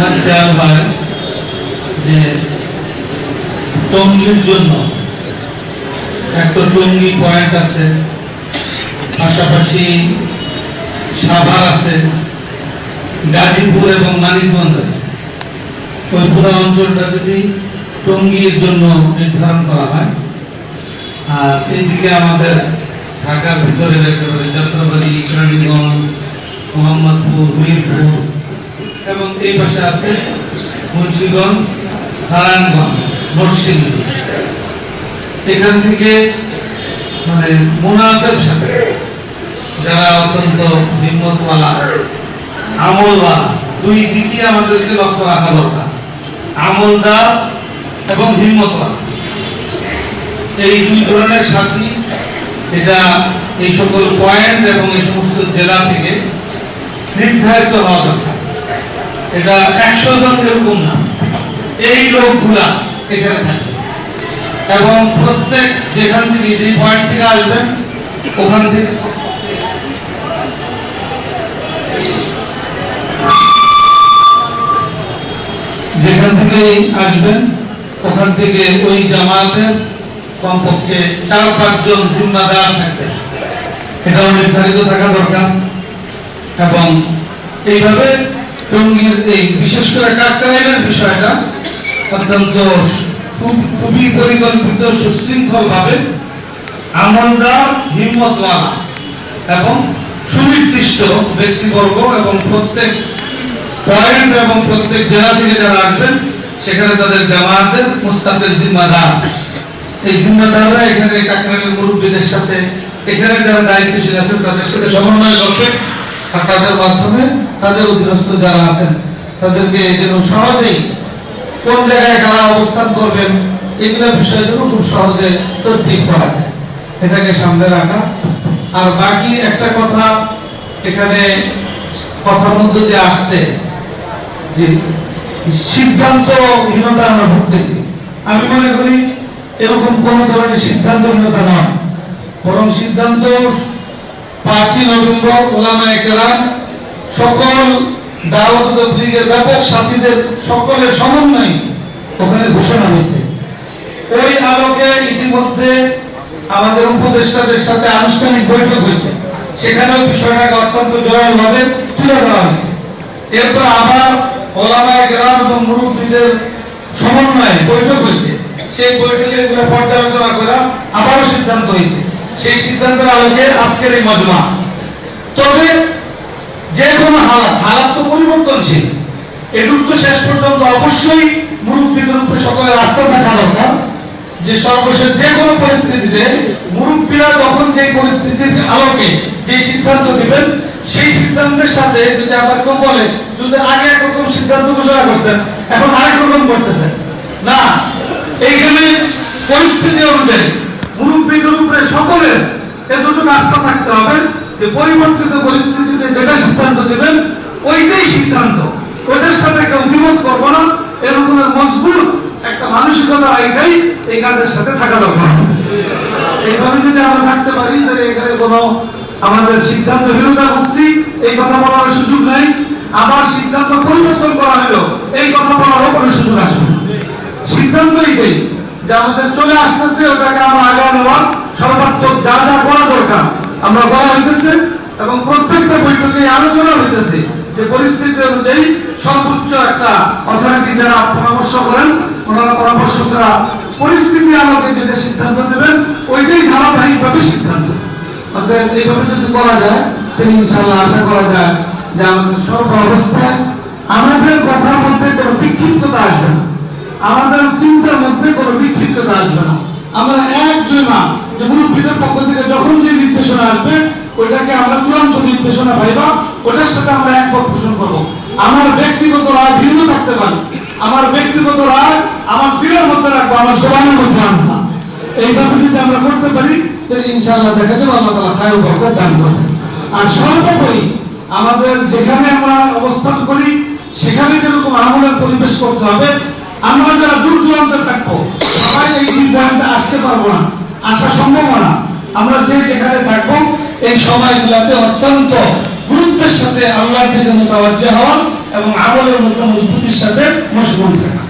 আমার খেয়াল হয় যে টঙ্গির জন্য একটা টঙ্গি পয়েন্ট আছে, পাশাপাশি সাভার আছে, গাজীপুর এবং মানিকগঞ্জ আছে। ওই পুরো অঞ্চলটা যদি টঙ্গির জন্য নির্ধারণ করা হয়, আর এইদিকে আমাদের ঢাকার ভিতরে একেবারে যাত্রাবাড়ি, কেরানীগঞ্জ, মোহাম্মদপুর, মিরপুর এবং এই পাশে আছে মুন্সিগঞ্জ, নারায়ণগঞ্জ, নরসিংদী। এখান থেকে মানে মুনাসের সাথে যারা অত্যন্ত হিম্মতওয়ালা, আমলওয়ালা, দুই দিকে আমাদেরকে লক্ষ্য রাখা দরকার। আমলদার এবং হিম্মতওয়ালা। এই দুই ধরনের সাথী, এটা এই সকল পয়েন্ট এবং এই সমস্ত জেলা থেকে নির্ধারিত হওয়া দরকার। এটা একশো জন এরকম না এই লোকগুলা এখানে থাকে। এবং প্রত্যেক যেখান থেকে যে পয়েন্ট থেকে আসবেন, ওখান থেকে যেখান থেকে আসবেন, ওখান থেকে ওই জামাতের কমপক্ষে চার পাঁচজন জিম্মাদার থাকবে। এটাও নির্ধারিত থাকা দরকার। এবং এইভাবে টঙ্গীর এই বিশেষ করে কাকরাইলের বিষয়টা অত্যন্ত খুব- খুবই পরিকল্পিত সুশৃঙ্খল ভাবে আমলদার, হিম্মতওয়ালা এবং সুনির্দিষ্ট ব্যক্তিবর্গ এবং প্রত্যেক পয়েন্ট এবং প্রত্যেক জেলা থেকে যারা আসবেন, সেখানে তাদের জামাতের মুস্তাফের জিম্মাদার। এই জিম্মাদাররা এখানে কাকরাইলের মুরব্বীদের সাথে, এখানে যারা দায়িত্বশীল আছেন, তাদের সাথে সমন্বয় করবে আর তাদের মাধ্যমে তাদের অধীনস্থ যারা আছেন, তাদেরকে যেন সহজেই কোন জায়গায় কারা অবস্থান করবেন, এগুলো বিষয়গুলো খুব সহজে তথ্যিক করা যায়। এটাকে সামনে রাখা। আর বাকি একটা কথা এখানে কথার মধ্যে দিয়ে আসছে, যে সিদ্ধান্তহীনতা আমরা ভুগতেছি। আমি মনে করি এরকম কোন ধরনের সিদ্ধান্তহীনতা নয়। বরং সিদ্ধান্ত পাঁচই নভেম্বর ওলামায়ে কেরাম সকল দাওয়াত তবলিগের ব্যাপক সাথীদের সকলের সমন্বয়ে ওখানে ঘোষণা হয়েছে। ওই আলোকে ইতিমধ্যে আমাদের উপদেষ্টাদের সাথে আনুষ্ঠানিক বৈঠক হয়েছে। সেখানে বিষয়টাকে অত্যন্ত জোরালোভাবে তুলে ধরা হয়েছে। এরপর আবার ওলামায় গ্রাম এবং মুরব্বীদের সমন্বয়ে বৈঠক হয়েছে। সেই বৈঠকে এগুলো পর্যালোচনা করে আবারও সিদ্ধান্ত হয়েছে। সেই সিদ্ধান্তের আলোকে আজকের এই মজমা। তবে যে কোনো হালাত হালাত তো পরিবর্তনশীল। এটুক তো শেষ পর্যন্ত অবশ্যই মুরব্বীদের সকলের আস্থা থাকা দরকার যে সর্বশেষ যে কোনো পরিস্থিতিতে মুরব্বীরা তখন যে পরিস্থিতির আলোকে যে সিদ্ধান্ত দিবেন, সেই সিদ্ধান্তের সাথে যদি আবার কেউ বলে, যদি আগে একরকম সিদ্ধান্ত ঘোষণা করছেন, এখন আরেক রকম করতেছেন। না, এইখানে পরিস্থিতি অনুযায়ী মুরব্বীদের উপরে সকলের এতটুকু আস্থা থাকতে হবে যে পরিবর্তিত পরিস্থিতিতে যেটা সিদ্ধান্ত দিবেন ওইটাই সিদ্ধান্ত ওইটার সাথে কেউ দ্বিমত করব না এরকমের মজবুত একটা মানসিকতা এই কাজের সাথে থাকা দরকার। এইভাবে যদি আমরা থাকতে পারি, তাহলে এখানে কোনো আমাদের সিদ্ধান্তহীনতা ভুগছি, এই কথা বলার সুযোগ নাই। আবার সিদ্ধান্ত পরিবর্তন করা হলো, এই কথা বলারও কোনো সুযোগ আসবে সিদ্ধান্ত এইটাই যে আমাদের চলে আসতেছে, ওটাকে আমরা আগে নেওয়ার সর্বাত্মক যা যা করা দরকার, আমরা করা হইতেছে, এবং প্রত্যেকটা বৈঠকে আলোচনা হইতেছে যে পরিস্থিতি অনুযায়ী সর্বোচ্চ একটা অথরিটি যারা পরামর্শ করেন ওনারা পরামর্শ করা, পরিস্থিতি আলোকে যেটা সিদ্ধান্ত নেবেন, ওইটাই ধারাবাহিকভাবে সিদ্ধান্ত। অতএব এইভাবে যদি করা যায়, তাহলে ইনশাল্লাহ আশা করা যায় যে আমাদের সর্ব অবস্থায় আমাদের কথার মধ্যে কোনো বিক্ষিপ্ততা আসবে না। আমাদের চিন্তার মধ্যে কোনো বিক্ষিপ্ততা আসবে না। আমরা একজন যে মুরব্বীদের পক্ষ থেকে যখন যে নির্দেশনা আসবে, ওইটাকে আমরা চূড়ান্ত নির্দেশনা পাইবা ওটার সাথে আমরা একমত পোষণ করব। আমার ব্যক্তিগত রায় ভিন্ন থাকতে পারে। আমার ব্যক্তিগত রায়, আমার দিলের মধ্যে রাখব, আমার জবানের মধ্যে আনব এইভাবে যদি আমরা করতে পারি, তাহলে ইনশাআল্লাহ দেখা যাবে আল্লাহ তালা খায় বরকত দান করবে আর সর্বোপরি আমাদের যেখানে আমরা অবস্থান করি, সেখানে যেরকম আমলের পরিবেশ করতে হবে, আমরা যারা দূর দূরান্তে থাকব, সবাই এই পয়েন্টে আসতে পারব না, আসা সম্ভব না। আমরা যে যেখানে থাকব, এই সময়গুলোতে অত্যন্ত গুরুত্বের সাথে আল্লাহর দিকে মোতাবজ্জ হওয়া এবং আমলের মধ্যে মজবুতির সাথে মশগুল থাকা।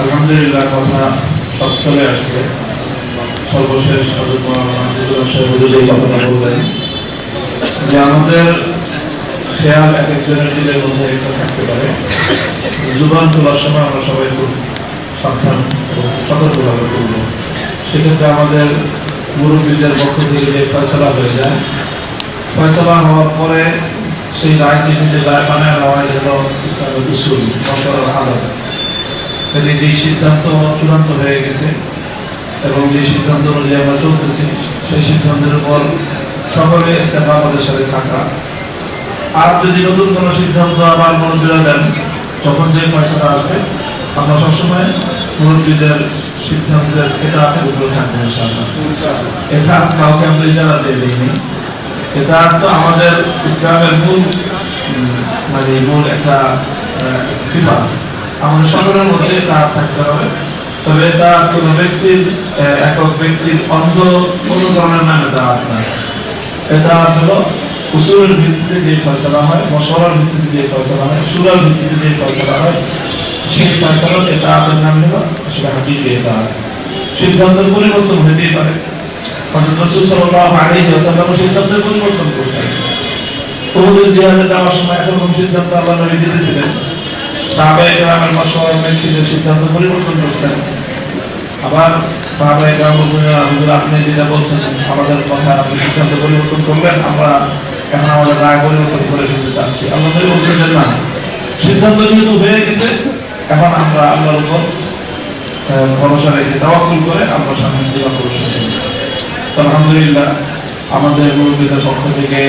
আলহামদুলিল্লাহ, কথা আসছে। সর্বশেষ যে আমাদের খেয়াল এক একজনের মধ্যে একটা থাকতে পারে। জুবান তোলার সময় আমরা সবাই খুব সাবধান সতর্কভাবে করব সেক্ষেত্রে আমাদের মুরব্বীদের পক্ষ থেকে যে ফয়সলা হয়ে যায় ফয়সলা হওয়ার পরে সেই রায়কে নিজে রায় বানায় নেওয়াই হলো ইসলামের উসুল মশলার আদব কাজে যেই সিদ্ধান্ত চূড়ান্ত হয়ে গেছে এবং যে সিদ্ধান্ত অনুযায়ী আমরা চলতেছি সেই সিদ্ধান্তের উপর সকলে ইস্তেফা আমাদের সাথে থাকা। আর যদি নতুন কোনো সিদ্ধান্ত আবার মনোযোগ দেন যখন যে ফয়সলা আসবে আমরা সবসময় মুরব্বীদের সিদ্ধান্তের এটা উপরে থাকব ইনশাআল্লাহ। এটা কাউকে আমরা ইজারা দিয়ে দিইনি। এটা তো আমাদের ইসলামের মূল মানে মূল একটা সিফা আমাদের সকলের মধ্যে এটা থাকতে হবে। তবে এটা কোনো ব্যক্তির একক ব্যক্তির অন্ধ কোনো ধরনের নামে এটা আপনার এটা হলো উসুলের ভিত্তিতে যে ফয়সলা হয়, মশলার ভিত্তিতে যে ফয়সলা হয়, সুরার ভিত্তিতে যে ফয়সলা হয়, সেই ফয়সলা এটা আপনার নাম নেওয়া আসলে হাকিকে এটা সিদ্ধান্তের পরিবর্তন হতেই পারে। পরিবর্তন করছেন। যাওয়ার সময় সিদ্ধান্ত সিদ্ধান্ত পরিবর্তন করছেন। আবার যেটা বলছেন, আমাদের কথা আপনি সিদ্ধান্ত পরিবর্তন করবেন, আমরা এখন আমাদের রায় পরিবর্তন করে ফেলতে চাচ্ছি? আল্লাহ বলছেন না, সিদ্ধান্ত যেহেতু হয়ে গেছে, এখন আমরা আল্লাহর উপর ভরসা রেখে তাওয়াক্কুল করে আমরা সামনে আলহামদুলিল্লাহ, আমাদের মুরব্বীদের পক্ষ থেকে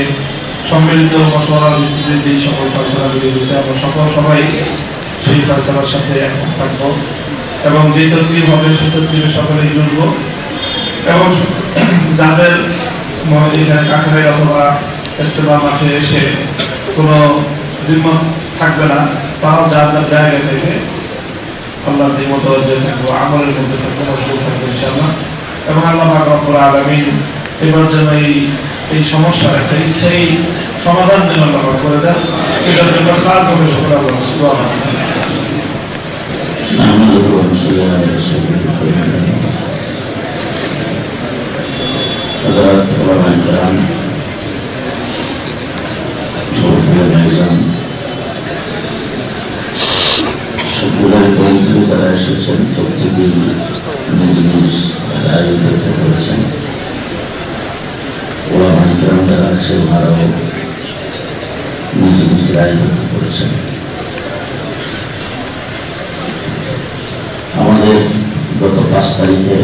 সম্মিলিত মশলার ভিত্তিতে যে সকল ফয়সলা বেরিয়ে গেছে, আমরা সকল সবাই সেই ফয়সলার সাথে একমত থাকব এবং যে তদবির হবে সেই তদবিরে সকলেই জুড়বো এবং যাদের এখানে কাঠারে অথবা ইস্তেমা মাঠে এসে কোনো জিম্মত থাকবে না, তারাও যার যার জায়গা থেকে আল্লাহর দিমত যে থাকব, আমলের মধ্যে থাকব, মশগুল থাকবে, ইনশাআল্লাহ। এবং আল্লাহ রব্বুল আলমিন এবার যেন এই এই সমস্যার একটা স্থায়ী সমাধান যেন আল্লাহ করে দেন এটার জন্য কাজ হবে শুক্র সম্প্রদায় তারা এসেছেন প্রত্যেকেই নিজ নিজ রায় করেছেন। ওলামাই কেরাম যারা আছে করেছেন। আমাদের গত পাঁচ তারিখে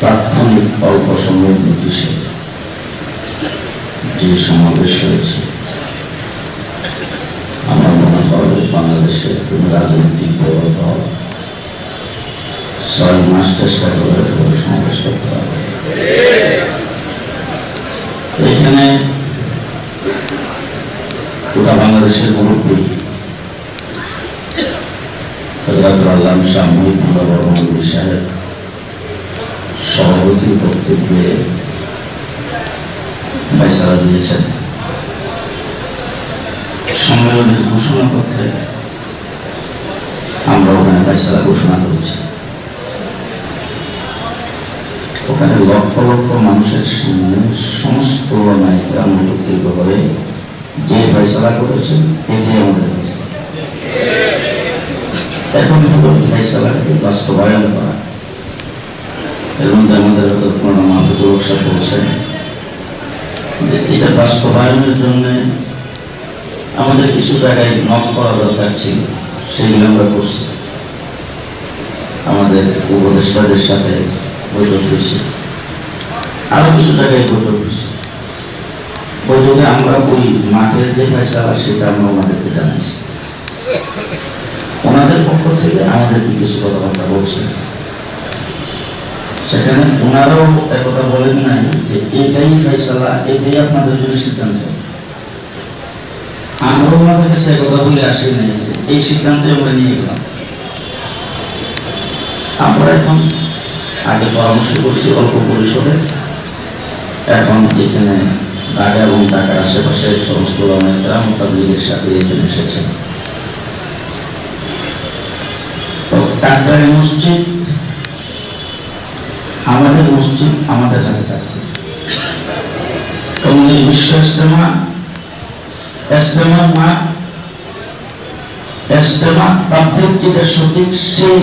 তাৎক্ষণিক অল্প সময়ের নোটিশে যে সমাবেশ হয়েছে, আমার মনে হয় বাংলাদেশের কোন রাজনৈতিক দল ছয় মাস চেষ্টা করে সমাবেশ করতে হবে এখানে গোটা বাংলাদেশের মুরব্বী আল্লাহ শাহ মহিবুল্লাহ বর্মন্দির সাহেব সভাপতির বক্তব্যে ফয়সালা দিয়েছেন। সম্মেলনের ঘোষণাপত্রে আমরা ওখানে ফয়সালা ঘোষণা করেছি। ওখানে লক্ষ লক্ষ মানুষের সামনে সমস্ত নায়িকা একত্রিত করে যে ফয়সালা করেছেন এটাই আমাদের এখন হলো ফেসলাকে বাস্তবায়ন করা। এবং আমাদের ব্যবসা বলছেন যে এটা বাস্তবায়নের জন্য আমাদের কিছু জায়গায় নক করা দরকার ছিল সেইগুলো আমরা করছি। আমাদের উপদেষ্টাদের সাথে বৈঠক হয়েছে আরও কিছু যে ফেসলা সেটা আমরা ওনাদেরকে জানাইছি ওনাদের পক্ষ কিছু সিদ্ধান্ত। আমরা ওনাদেরকে সে কথা বলে আসি নাই এই সিদ্ধান্তে আমরা নিয়ে গেলাম। আমরা এখন আগে পরামর্শ করছি অল্প পরিসরে। এখন এখানে ঢাকা এবং ঢাকার আশেপাশে সমস্ত অনেকরা মোতাবিলের সাথে এখানে এসেছেন মসজিদ, আমাদের মসজিদ, আমাদের হাতে থাকবে বিশ্ব ইস্তেমা ইস্তেমার মা ইস্তেমা যেটা সঠিক সেই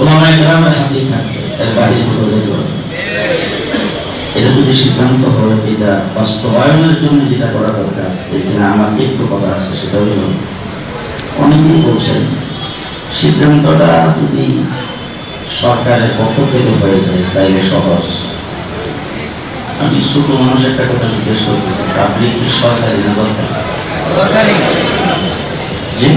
ওলামায়ে গ্রামের হাতেই থাকবে এর বাইরে কোথাও যেতে পারবে এটা যদি সিদ্ধান্ত হয় এটা বাস্তবায়নের জন্য যেটা করা দরকার এখানে আমার একটু কথা আছে সেটা হল অনেকেই বলছেন সিদ্ধান্তটা যদি সরকারের পক্ষ থেকে হয়ে যায় তাইলে সহজ। আমি ছোট মানুষ একটা কথা জিজ্ঞেস করতে চাই কি সরকারি না দরকার। জি?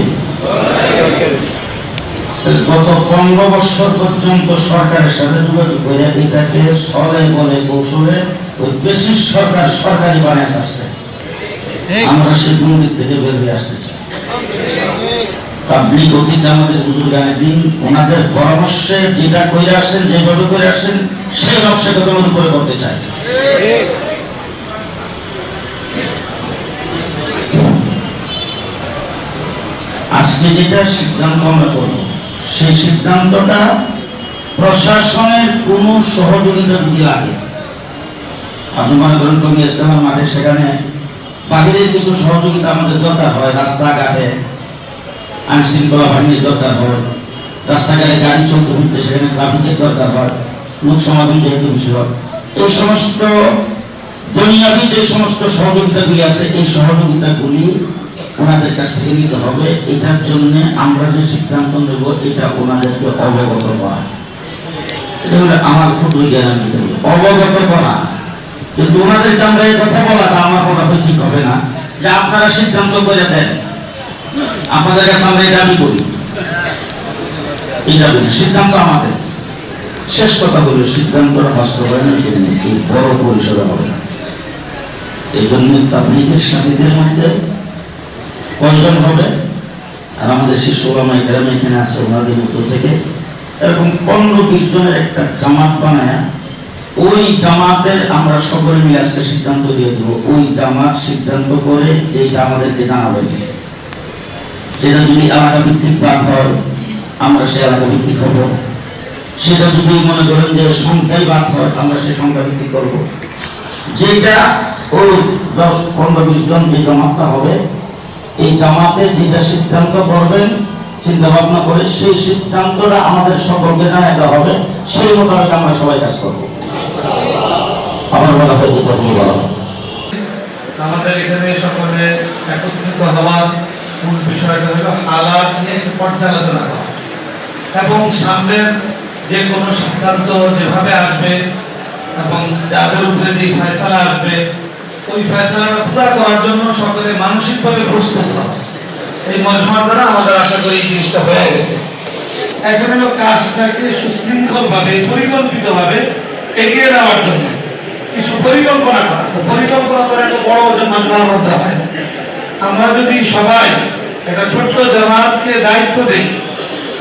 গত পনেরো বছর পর্যন্ত সরকারের সাথে যোগাযোগ করে এটাকে সলে বলে কৌশলে ওই বেশি সরকার সরকারি বানিয়ে আসছে। আমরা সেই মন্দির থেকে বের হয়ে আসতে পাবলিক অতীত আমাদের হুজুর গানে দিন ওনাদের পরামর্শে যেটা করে আসছেন যেভাবে করে আসছেন সেই নকশা কদমের উপরে করতে চাই আজকে যেটা সিদ্ধান্ত আমরা করব। সেই সিদ্ধান্তটা প্রশাসনের কোনো সহযোগিতা যদি লাগে আপনি মনে করেন তুমি ইসলামের মাঠে সেখানে বাহিরের কিছু সহযোগিতা আমাদের দরকার হয়, রাস্তাঘাটে আইন শৃঙ্খলা বাহিনীর দরকার হয়, রাস্তাঘাটে গাড়ি চলতে ফিরতে সেখানে ট্রাফিকের দরকার হয়, লোক সমাগম যেহেতু বিষয় এই সমস্ত দুনিয়াবি যে সমস্ত সহযোগিতাগুলি আছে, এই সহযোগিতাগুলি ওনাদের কাছ থেকে নিতে হবে। এটার জন্য আমরা যে সিদ্ধান্ত নেব, এটা ওনাদেরকে অবগত করা। এটা হলো আমার খুব জ্ঞান অবগত করা। কিন্তু ওনাদেরকে আমরা এই কথা বলাটা আমার ঠিক হবে না। যে আপনারা সিদ্ধান্ত করে দেন, আপনাদের কাছে আমরা এই করি। সিদ্ধান্ত আমাদের। শেষ কথা হলো সিদ্ধান্তটা বাস্তবায়নের জন্য, এই বড় পরিসরে হবে এই জন্য তাবলিগের সাথীদের মধ্যে কয়জন হবে? আর আমাদের ওলামাই গ্রামে এখানে আসছে ওনাদের মধ্য থেকে। এরকম পনেরো বিশ জনের একটা জামাত বানায়, ওই জামাতের আমরা সকলে মিলে আজকে সিদ্ধান্ত দিয়ে দেবো। ওই জামাত সিদ্ধান্ত করে যেটা আমাদেরকে জানাবেন সেটা যদি এলাকা ভিত্তিক বাদ হয়, আমরা সে এলাকা ভিত্তিক হব। সেটা যদি মনে করেন যে সংখ্যায় বাদ হয়, আমরা সে সংখ্যা ভিত্তিক করব। যেটা ওই দশ পনেরো বিশ জন যে জামাতটা হবে এই জামাতে যেটা সিদ্ধান্ত করবেন চিন্তা ভাবনা করে সেই সিদ্ধান্তটা আমাদের সকলকে জানাতে হবে। সেই মোতাবেক আমরা সবাই কাজ করব। আমার বলা হয় আমাদের এখানে সকলে একত্রিত হওয়ার মূল বিষয়টা হলো হালাত নিয়ে একটু পর্যালোচনা করা। এবং সামনের যে কোনো সিদ্ধান্ত যেভাবে আসবে এবং যাদের উপরে যে ফয়সালা আসবে ওই ফয়সালাটা পুরো করার জন্য সকলে মানসিকভাবে প্রস্তুত হওয়া এই মজমা দ্বারা আমাদের আশা করি এই জিনিসটা হয়ে গেছে। এখন হলো কাজটাকে সুশৃঙ্খলভাবে, পরিকল্পিতভাবে এগিয়ে নেওয়ার জন্য কিছু পরিকল্পনা করা। পরিকল্পনা করে একটা বড় ওজন মাজমার মধ্যে হয়। আমরা যদি সবাই একটা ছোট্ট জামাতকে দায়িত্ব দিই,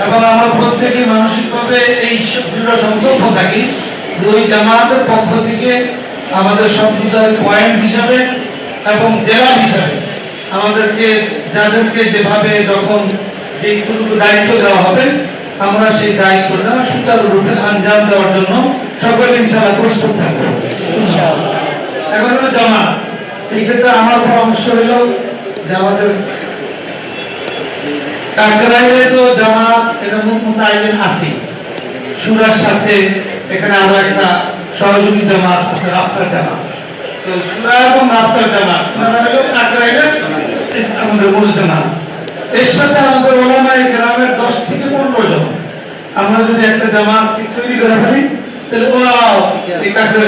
এবং আমরা প্রত্যেকে মানসিকভাবে এই দৃঢ় সংকল্প থাকি ওই জামাতের পক্ষ থেকে আমাদের সম্প্রদায়ের পয়েন্ট হিসাবে এবং জেলা হিসাবে আমাদেরকে যাদেরকে যেভাবে যখন যেটুকু দায়িত্ব দেওয়া হবে আমরা সেই দায়িত্বটা সুচারুরূপে আঞ্জাম দেওয়ার জন্য সকলে ইনশাআল্লাহ প্রস্তুত থাকব। এখন হলো জমা এই ক্ষেত্রে আমার পরামর্শ হলো যে আমাদের কাকরাইলে তো জামাত এরকম আয়োজন আছে। সুরার সাথে এখানে আরও একটা সহযোগী জামাত আছে রাপ্তার জামাত। তো সুরা এবং রাপ্তার জামাত আমাদের মূল জামাত। এর সাথে আমাদের ওলামাই গ্রামের দশ থেকে পনেরো জন। আমরা যদি একটা জামাত তৈরি করে ফেলি, তাহলে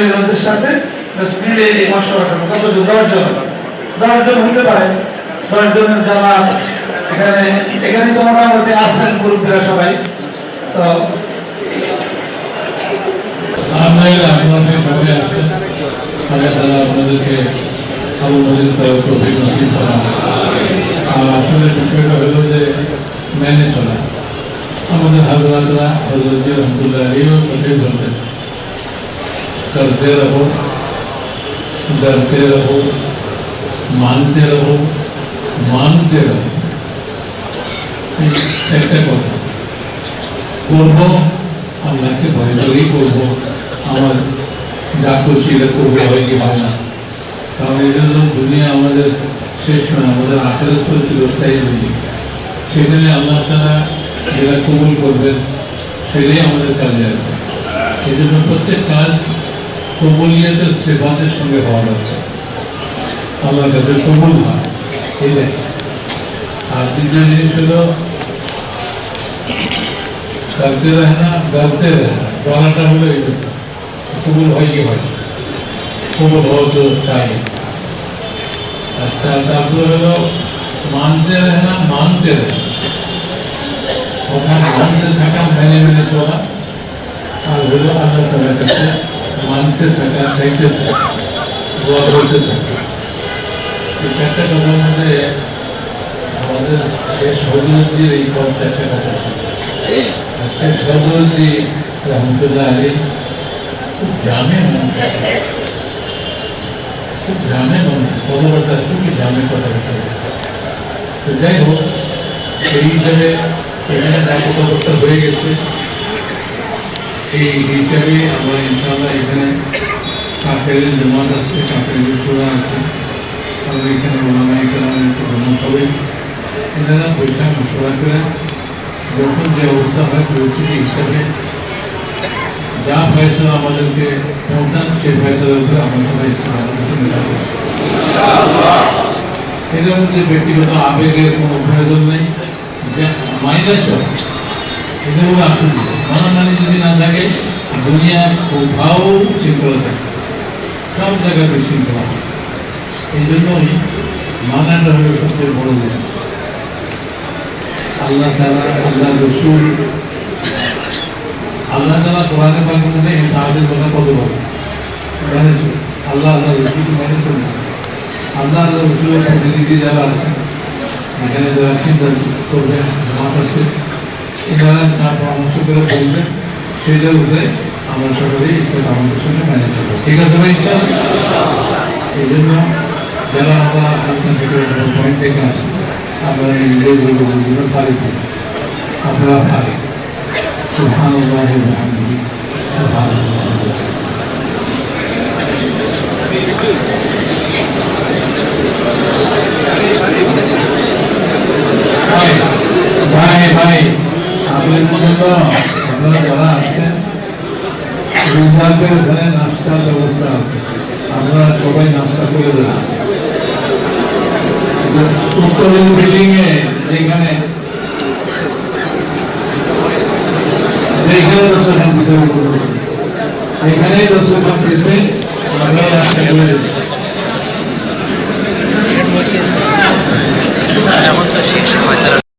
এই সাথে স্পিডে মশলা কত জন দশ জন। দশ জন হতে পারে। দশ জনের জামাত। এখানে এখানে তো মোটামুটি আছেন গ্রুপেরা সবাই। তো আপনারা আপনাদের কাছে আসেন আল্লাহ আপনাদেরকে আবু মজিদ সাহেব প্রফিক নসিব করা। যে মেনে চলা। আমাদের হাজরাতরা হজরতি রহমতুল্লাহ আলীও করতে রহো ডরতে রহো মানতে রহো মানতে রহো একটা কথা। করব আপনাকে ভয় করেই করব। আমার যা করছি এটা করবে হয় কি হয় না। কারণ এটা তো দুনিয়া আমাদের শেষ নয় আমাদের আঠেরো চলছিল তাই রয়েছে সেখানে আল্লাহ তারা যেটা কবুল করবেন, সেটাই আমাদের কাজে আসবে। এই জন্য প্রত্যেক কাজ কবুলিয়াতের সেবাদের সঙ্গে হওয়া যাচ্ছে আল্লাহর কাছে কবুল হয় এটাই আর দ্বিতীয় জিনিস হলো करते रहना डरते रहना दोनों टाइम কবুল হয়ে হয়? কবুল হতো তাই। আচ্ছা তারপরে হলো মানতে রে না, মানতে রে ওখানে মানতে থাকা মেনে মেনে চলা আর হলো আশা তালার কাছে মানতে থাকা চাইতে থাকা, দোয়া করতে থাকা। এই চারটা কথার মধ্যে আমাদের শেষ হজরতির এই পথ চারটা কথা। শেষ হজরতি রহমতুল্লাহ আলী গ্রামে খুব গ্রামে মানুষ কথাবার্তা খুবই গ্রামের কথাবার্তা তো যাই হোক এই হিসাবে এখানে হয়ে গেছে। এই হিসাবে আমরা ইনশাআল্লাহ এখানে কাকের জমাত আছে কাকের সুরা আছে। আর এখানে ওলামা এখানে ভ্রমণ হবে এনারা বৈঠক মশলা করে যখন যে অবস্থা হয় পরিস্থিতি হিসাবে যা ফয়সলা আমাদেরকে পৌঁছান, সেই ফয়সলার উপরে আমরা সবাই এদের মধ্যে ব্যক্তিগত আবেগের কোনো প্রয়োজন নেই মাইনে চলে এদের মধ্যে আসুন মানামানি যদি না থাকে দুনিয়া কোথাও শৃঙ্খলা থাকে সব জায়গায় বিশৃঙ্খলা এই জন্যই মানাটা হলো সবচেয়ে বড় জিনিস। আল্লাহ তালা আল্লাহ রসুল আল্লাহ তালা কোরআনে পাক মধ্যে তাদের কথা কত বলে? আল্লাহ আল্লাহ রসুলকে মানে করি আল্লাহ আল্লাহ রসুলের প্রতিনিধি যারা আছেন এখানে যারা চিন্তা করবেন মাঠ আছে এনারা তার পরামর্শ করে বলবেন সেইটার উপরে আমরা সকলেই ইসলাম আমাদের সঙ্গে মেনে ঠিক আছে ভাই? এই জন্য যারা আমরা আপনার থেকে পয়েন্ট থেকে আসি আপনারা জীবন পারি আপনারা ভাই ভাই ভাই আপনাদের জন্য আপনারা যারা আসছেন